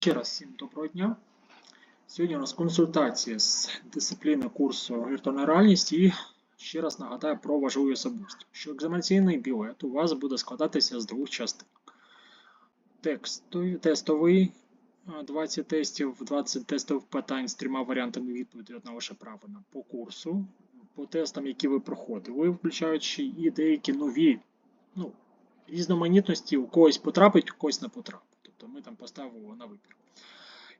Ще раз всім доброго дня. Сьогодні у нас консультація з дисципліни курсу віртуальна реальність і ще раз нагадаю про важливі особливості, що екзаменаційний білет у вас буде складатися з двох частин. Текстовий, тестовий, 20 тестів, 20 тестових питань з трьома варіантами відповіді на ваше право на по курсу, по тестам, які ви проходили, включаючи і деякі нові, ну, різноманітності, у когось потрапить, у когось не потрапить. Тобто ми там поставили на вибір.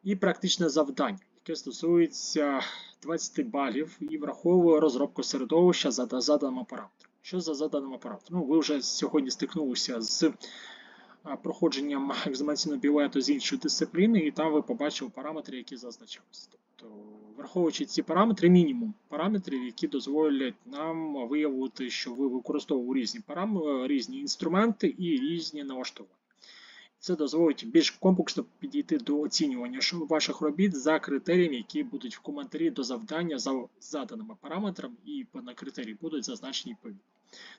І практичне завдання, яке стосується 20 балів і враховує розробку середовища за заданим параметром. Що за заданим параметром? Ну, ви вже сьогодні стикнулися з проходженням екзаменаційного білету з іншої дисципліни, і там ви побачили параметри, які зазначалися. Тобто, враховуючи ці параметри, мінімум параметрів, які дозволять нам виявити, що ви використовували різні параметри, різні інструменти і різні налаштування. Це дозволить більш комплексно підійти до оцінювання ваших робіт за критеріями, які будуть в коментарі до завдання за заданими параметрами, і на критерії будуть зазначені відповідно.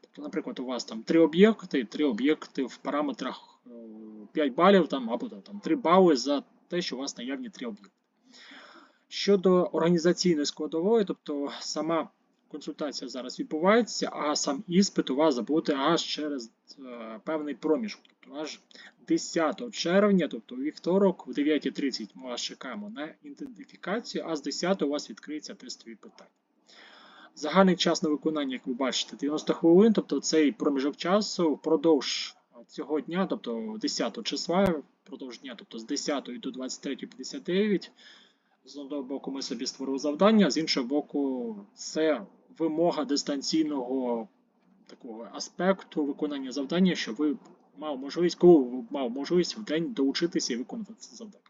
Тобто, наприклад, у вас там три об'єкти, три об'єкти в параметрах е, 5 балів там, або там 3 бали за те, що у вас наявні три об'єкти. Щодо організаційної складової, тобто сама консультація зараз відбувається, а сам іспит у вас буде аж через е, певний проміжок. Тобто аж 10 червня, тобто вівторок, в 9.30 ми вас чекаємо на ідентифікацію, а з 10 у вас відкриються тестові питання. Загальний час на виконання, як ви бачите, 90 хвилин, тобто цей проміжок часу впродовж цього дня, тобто 10 числа, впродовж дня, тобто з 10 до 23.59, з одного боку ми собі створили завдання, з іншого боку, це вимога дистанційного такого аспекту виконання завдання, щоб ви мав можливість, коли ви мав можливість в день доучитися і виконати це завдання.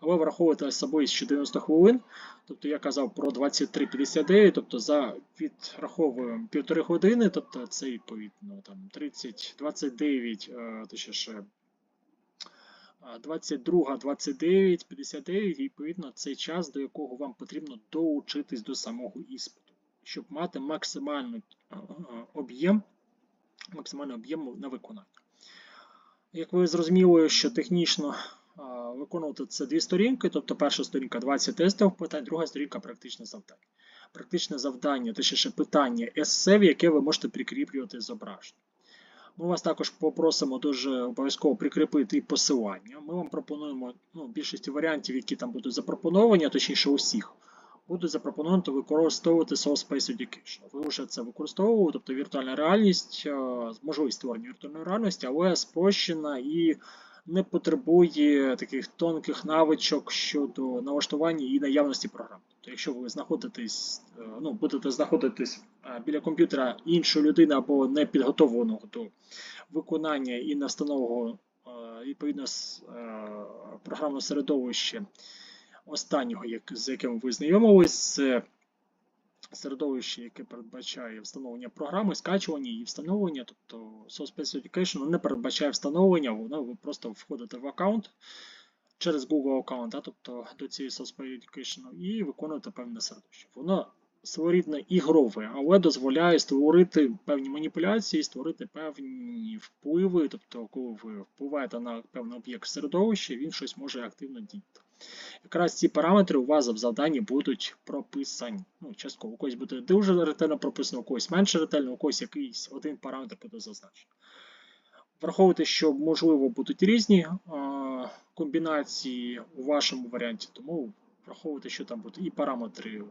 Але враховувати з собою ще 90 хвилин, тобто я казав про 23.59, тобто за відраховуємо півтори години, тобто це відповідно там 30, 29, е, точніше, а, 22, 29, 59, і відповідно цей час, до якого вам потрібно доучитись до самого іспиту, щоб мати максимальний об'єм, максимальний об'єм на виконання. Як ви зрозуміли, що технічно виконувати це дві сторінки, тобто перша сторінка 20 тестів питань, друга сторінка практичне завдання. Практичне завдання, точніше питання есе, в яке ви можете прикріплювати зображення. Ми вас також попросимо дуже обов'язково прикріпити посилання. Ми вам пропонуємо ну, більшості варіантів, які там будуть запропоновані, точніше усіх, будуть запропоновані використовувати Soul Space Education. Ви вже це використовували, тобто віртуальна реальність, е, можливість створення віртуальної реальності, але спрощена і не потребує таких тонких навичок щодо налаштування і наявності програм. Тобто, якщо ви знаходитесь, е, ну, будете знаходитись е, біля комп'ютера іншої людини або не підготовленого до виконання і настанового відповідно програмного середовища останнього, з яким ви знайомились, це середовище, яке передбачає встановлення програми, скачування і встановлення, тобто SourceSpace Education не передбачає встановлення, воно ви просто входите в аккаунт через Google аккаунт, да, тобто до цієї SourceSpace Education і виконуєте певне середовище. Воно своєрідне ігрове, але дозволяє створити певні маніпуляції, створити певні впливи, тобто, коли ви впливаєте на певний об'єкт середовища, він щось може активно діяти. Якраз ці параметри у вас в завданні будуть прописані. Ну, частково у когось буде дуже ретельно прописано, у когось менше ретельно, у когось якийсь один параметр буде зазначений. Враховуйте, що можливо будуть різні а, комбінації у вашому варіанті, тому враховуйте, що там будуть і параметри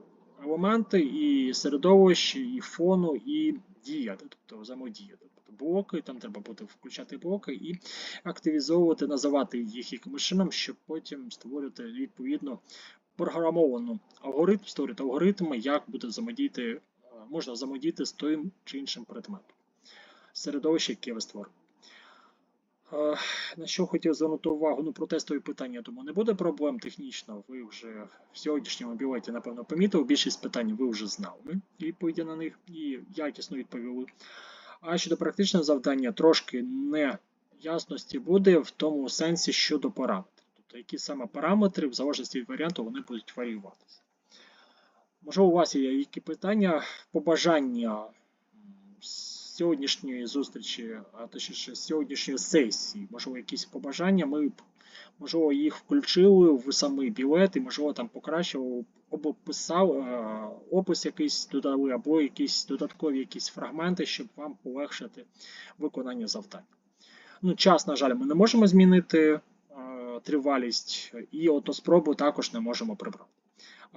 елементи, і середовище, і фону, і дія, тобто взаємодія. Блоки, там треба буде включати блоки і активізовувати, називати їх якимось чином, щоб потім створювати відповідно програмовану алгоритм, створювати алгоритми, як буде взаємодіяти, е, можна взаємодіяти з тим чи іншим предметом. Середовище, яке ви створили. Е, На що хотів звернути увагу, ну про тестові питання, думаю, не буде проблем технічно. Ви вже в сьогоднішньому білеті, напевно, помітили. Більшість питань ви вже знали, відповіді на них і якісно відповіли. А щодо практичного завдання, трошки неясності буде в тому сенсі щодо параметрів. Тобто, які саме параметри, в залежності від варіанту, вони будуть варіюватися. Можливо, у вас є які питання, побажання сьогоднішньої зустрічі, а точніше сьогоднішньої сесії, можливо, якісь побажання. Ми можливо, їх включили в самий білет і, можливо, там покращили, або писав е, опис якийсь додали, або якісь додаткові якісь фрагменти, щоб вам полегшити виконання завдань. Ну, час, на жаль, ми не можемо змінити е, тривалість, і спробу також не можемо прибрати.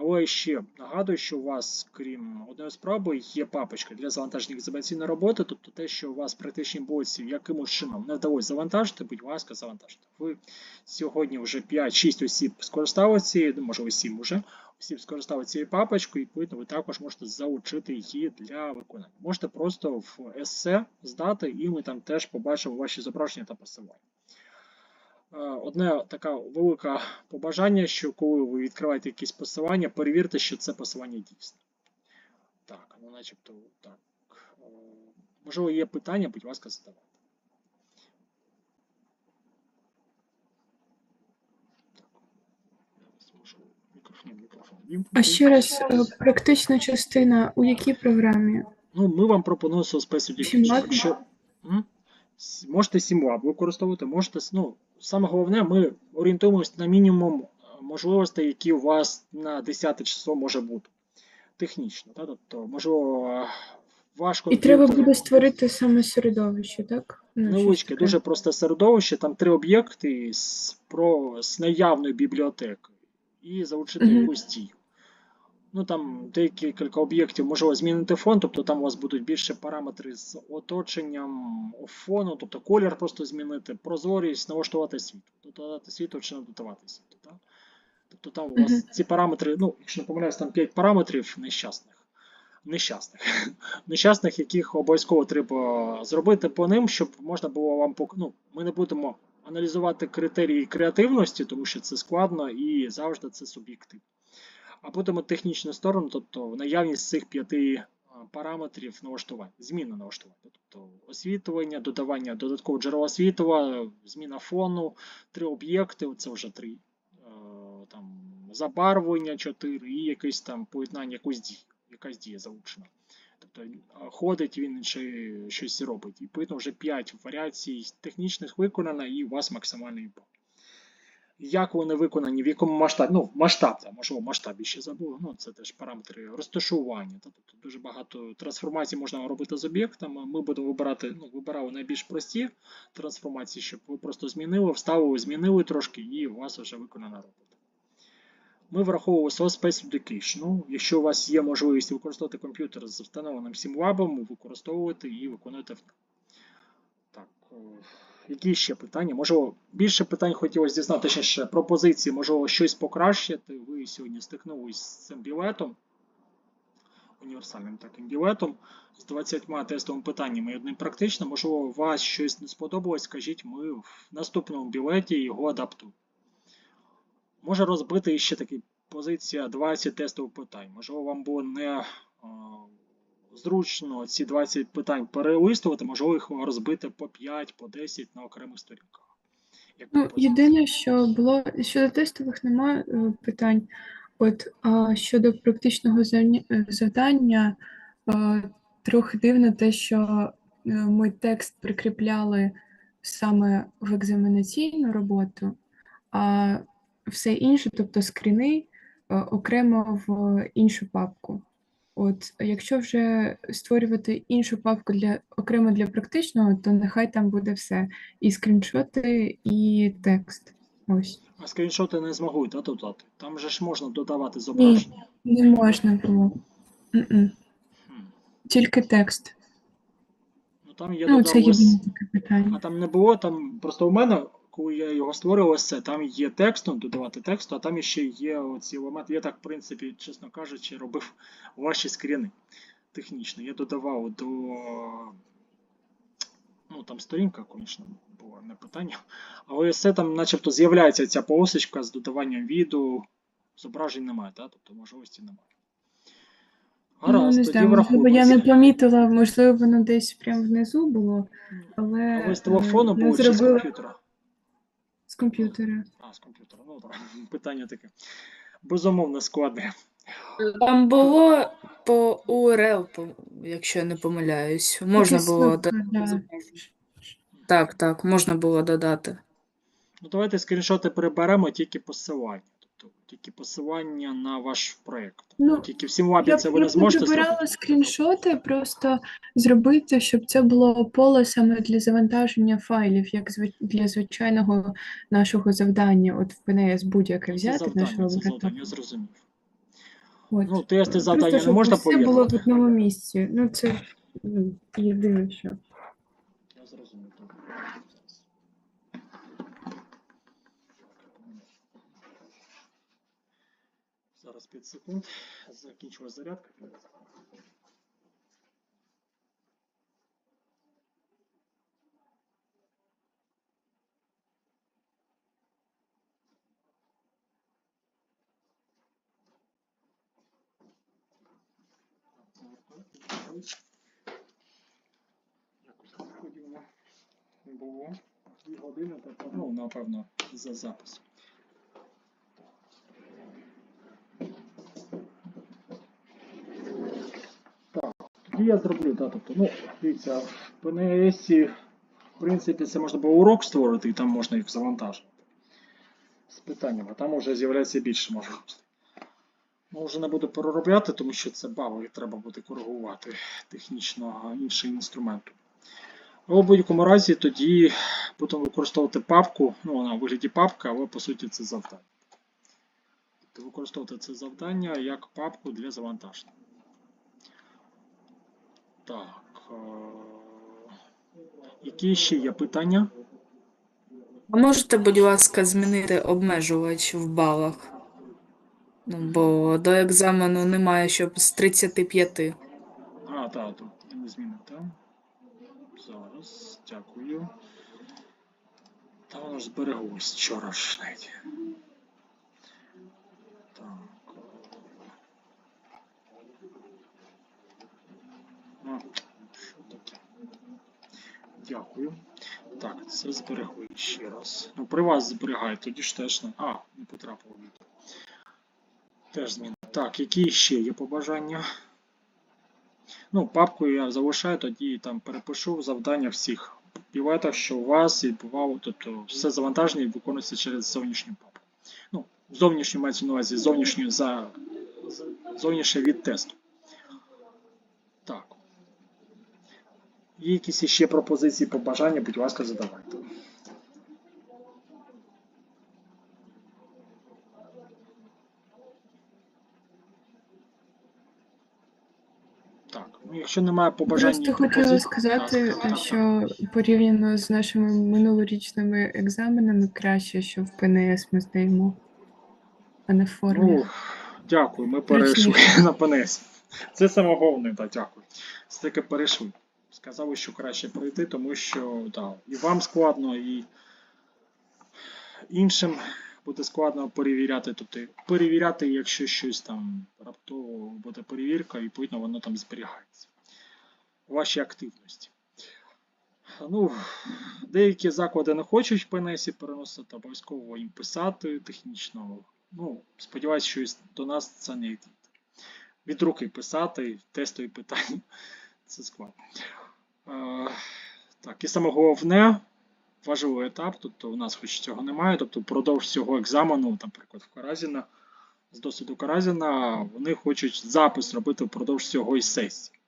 Але ще нагадую, що у вас, крім одної спроби, є папочка для завантаження екзаменаційної роботи, тобто те, що у вас в практичній боці якимось чином не вдалося завантажити, будь ласка, завантажте. Ви сьогодні вже 5-6 осіб скористали цією, ну, можливо, 7 вже, осіб скористали цією папочкою, і відповідно ви також можете залучити її для виконання. Можете просто в есе здати, і ми там теж побачимо ваші зображення та посилання. Е, Одне таке велике побажання, що коли ви відкриваєте якісь посилання, перевірте, що це посилання дійсне. Так, ну начебто так. Е, Можливо, є питання, будь ласка, задавайте. Так. Зараз, можливо, Мікрофон, мікрофон. А ще раз, е, практична частина у якій програмі? Ну, ми вам пропонуємо Space Education. Сімлаб? Якщо можете Сімлаб використовувати, можете. Ну, саме головне, ми орієнтуємося на мінімум е, можливостей, які у вас на 10 число може бути. Технічно. Та? Тобто, можливо, ваш І треба буде створити саме середовище, так? Невеличке, дуже просте середовище, там три об'єкти з, про, з наявною бібліотекою і залучити Мгм. якусь дію. Ну там деякі кілька об'єктів можливо змінити фон, тобто там у вас будуть більше параметри з оточенням фону, тобто колір просто змінити, прозорість, налаштувати світло, додати світло чи не додавати світло. Так? Тобто там у вас ці параметри, ну, якщо не помиляюсь, там 5 параметрів нещасних. Нещасних. Нещасних, яких обов'язково треба зробити по ним, щоб можна було вам пок... ну, Ми не будемо аналізувати критерії креативності, тому що це складно і завжди це суб'єктивно. А будемо технічну сторону, тобто наявність цих п'яти параметрів налаштування, зміна налаштування, тобто освітлення, додавання додаткового джерела світла, зміна фону, три об'єкти, це вже три, там, забарвлення 4 і якесь там поєднання, якусь дію, якась дія залучена. Тобто ходить він чи щось робить. І відповідно вже 5 варіацій технічних виконано, і у вас максимальний бал. Як вони виконані, в якому масштабі, ну, масштаб, там, можливо, масштабі ще забув, ну, це теж параметри розташування. Та, тобто дуже багато трансформацій можна робити з об'єктами. Ми будемо вибирати, ну, вибирали найбільш прості трансформації, щоб ви просто змінили, вставили, змінили трошки, і у вас вже виконана робота. Ми враховували SOS Space Education. Ну, якщо у вас є можливість використовувати комп'ютер з встановленим SimLab, використовуйте і виконуйте в. Так, е, які ще питання? Можливо, більше питань хотілося дізнатися ще пропозиції, можливо, щось покращити. Ви сьогодні стикнулись з цим білетом, універсальним таким білетом, з 20 тестовими питаннями і одним практичним. Можливо, вас щось не сподобалось, скажіть, ми в наступному білеті його адаптуємо. Може розбити ще такі позиція 20 тестових питань. Можливо, вам було не зручно ці 20 питань перелистувати, можливо, їх розбити по 5, по 10 на окремих сторінках. Ну, єдине, що було щодо тестових немає е, питань. От а щодо практичного е, завдання, е, трохи дивно те, що ми текст прикріпляли саме в екзаменаційну роботу, а все інше, тобто скріни, окремо в іншу папку. От, якщо вже створювати іншу папку для окремо для практичного, то нехай там буде все. І скріншоти, і текст. Ось. А скріншоти не змогу да, додати. Там же ж можна додавати зображення. Не можна було. Хм. Тільки текст. Ну там є Ну, це додалось. єдине таке А там не було, там просто у мене, коли я його створював, ось це, там є текст, ну, додавати тексту, а там ще є оці елементи. Я так, в принципі, чесно кажучи, робив ваші скріни технічно. Я додавав до. Ну, там сторінка, звісно, було не питання. Але все там, начебто, з'являється ця полосочка з додаванням відео. Зображень немає, так? тобто можливості немає. Ну, Гаразд, не тоді можливо, я не помітила, можливо, воно десь прямо внизу було, але А з телефону було чи з комп'ютера? З комп'ютера. А, з комп'ютера. Ну, так, питання таке. Безумовно, складне. Там було по URL, якщо я не помиляюсь. Можна було додати. Так, так, можна було додати. Ну, давайте скріншоти приберемо тільки посилання. Тільки посилання на ваш проєкт. Ну, Тільки в Сімлабі це ви не я зможете зробити. скріншоти, просто зробити, щоб це було поле саме для завантаження файлів, як для звичайного нашого завдання. От в ПНС будь-яке Це взяти завдання, нашого це завдання, я зрозумів. От. Ну, тести Просто, не можна все було в одному місці. Ну, це єдине, що. 25 секунд. Закінчилась зарядка. Було дві години, тобто, ну, напевно, за запис. Тоді я зроблю, так, тобто, ну, дивіться, в ПНС, в принципі, це можна було урок створити, і там можна їх завантажити. З питаннями, там вже з'являється більше можливостей. Ну, вже не буду переробляти, тому що це баги, і треба буде коригувати технічно інший інструмент. У будь-якому разі тоді будемо використовувати папку, ну вона у вигляді папки, але по суті це завдання. Тобто використовувати це завдання як папку для завантаження. Так. е, Які ще є питання? А можете, будь ласка, змінити обмежувач в балах? Ну, бо до екзамену немає, щоб з 35. А, так, тут не змінити. Зараз, дякую. Та воно ж збереглось вчора ж навіть. Так. Дякую. Так, це зберегли ще раз. Ну, при вас зберігає, тоді ж теж не. А, не потрапило відео. Теж зміни. Так, які ще є побажання? Ну, папку я залишаю, тоді там перепишу завдання всіх піветах, що у вас відбувало, тобто все завантаження виконується через зовнішню папку. Ну, зовнішню мається на увазі зовнішню за зовнішнє від тесту. Так. Є якісь ще пропозиції, побажання, будь ласка, задавайте. Ну якщо немає побажань. Просто хотіла сказати, що порівняно з нашими минулорічними екзаменами краще, що в ПНС ми здаємо, а не в формі. Ну, дякую, ми перейшли на ПНС. Це саме головне, так, дякую. Все таки перейшли. Сказали, що краще пройти, тому що да, і вам складно, і іншим буде складно перевіряти. Тобто перевіряти, якщо щось там раптово буде перевірка, і відповідно воно там зберігається. Ваші активності. Ну, деякі заклади не хочуть в ПНСі переносити, обов'язково їм писати технічно. Ну, сподіваюся, що до нас це не йде. Від руки писати, тестові питання. Це складно. Е, так, і саме головне, важливий етап, тобто у нас хоч цього немає, тобто впродовж цього екзамену, наприклад, в Каразіна, з досвіду Каразіна, вони хочуть запис робити впродовж цього і сесії.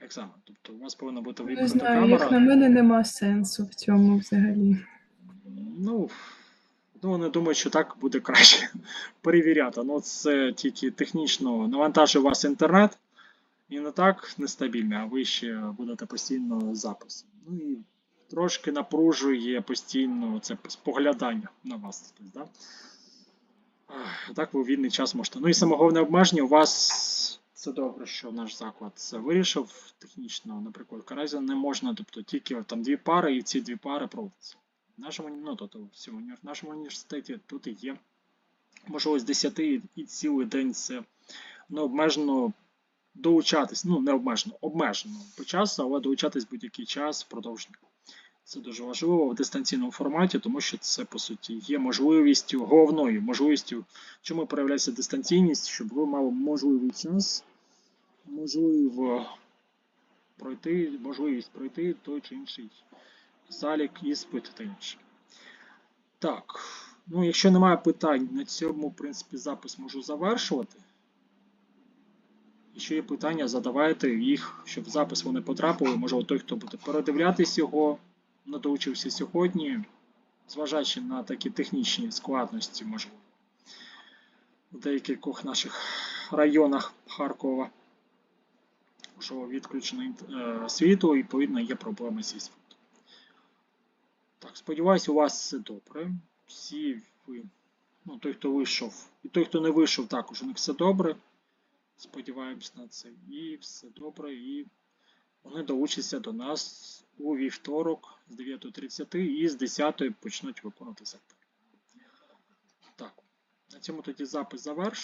Екзамен. Тобто у вас повинна бути Не вимкнута знаю, камера. як на мене нема сенсу в цьому взагалі. Ну, ну, вони думають, що так буде краще перевіряти. Ну, це тільки технічно навантажує вас інтернет, і не так нестабільно, а ви ще будете постійно запис. Ну і трошки напружує постійно це споглядання на вас. Да? Так ви вільний час можете. Ну і саме головне обмеження у вас. Це добре, що наш заклад це вирішив технічно, наприклад, в Каразі не можна, тобто тільки там дві пари, і ці дві пари проводяться. В нашому, ну, тобто, в нашому університеті тут і є можливість 10 і- цілий день це необмежено долучатись, ну не обмежено, обмежено по часу, але долучатись будь-який час впродовж дня. Це дуже важливо в дистанційному форматі, тому що це по суті є можливістю, головною можливістю, чому проявляється дистанційність, щоб ви мали можливий час, можливо пройти, можливість пройти той чи інший залік, іспит та інше. Так. Ну, якщо немає питань, на цьому, в принципі, запис можу завершувати. Якщо є питання, задавайте їх, щоб в запис вони потрапили. Може, той, хто буде передивлятись його, не доучився сьогодні, зважаючи на такі технічні складності, можливо, в деяких наших районах Харкова, що відключено е, світло, і відповідно є проблеми зі світлом. Так, сподіваюсь, у вас все добре. Всі ви, ну, той, хто вийшов, і той, хто не вийшов, також у них все добре. Сподіваємось на це. І все добре. І вони долучаться до нас у вівторок з 9.30 і з 10 почнуть виконувати завдання. Так, на цьому тоді запис завершую.